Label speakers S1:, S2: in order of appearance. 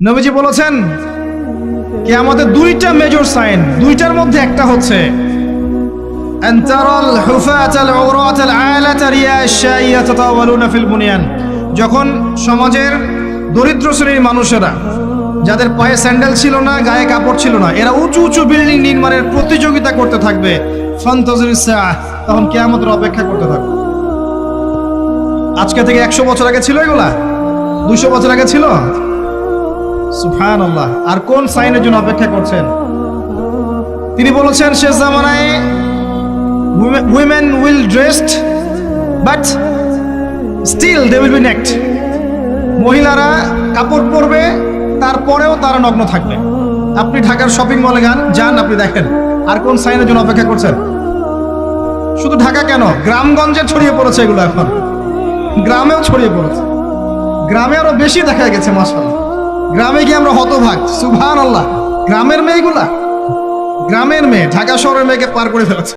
S1: নবীজি বলেছেন কি আমাদের দুইটা মেজর সাইন দুইটার মধ্যে একটা হচ্ছে যখন সমাজের দরিদ্র শ্রেণির মানুষেরা, যাদের পায়ে স্যান্ডেল ছিল না, গায়ে কাপড় ছিল না, এরা উঁচু উঁচু বিল্ডিং নির্মাণের প্রতিযোগিতা করতে থাকবে। তখন কেয়ামতের অপেক্ষা করতে থাকবে। আজকে থেকে একশো বছর আগে ছিল এগুলা? দুশো বছর আগে ছিল? আর কোন সাইনের জন্য অপেক্ষা করছেন? তিনি বলেছেন, শেষ জামানায় women will dressed but still they will be naked মহিলারা কাপড় পরবে, তারপরেও তারা নগ্ন থাকবে। আপনি ঢাকার শপিং মলে গান যান আপনি দেখেন। আর কোন সাইনের জন্য অপেক্ষা করছেন? শুধু ঢাকা কেন? গ্রামগঞ্জে ছড়িয়ে পড়েছে এগুলো এখন। গ্রামেও ছড়িয়ে পড়েছে। গ্রামে আরও বেশি দেখা গেছে মাসাল গ্রামে গিয়ে আমরা হতভাগ। সুভান আল্লাহ গ্রামের মেয়েগুলা। গ্রামের মেয়ে, ঢাকা শহরের মেয়েকে পার করে ফেলেছে।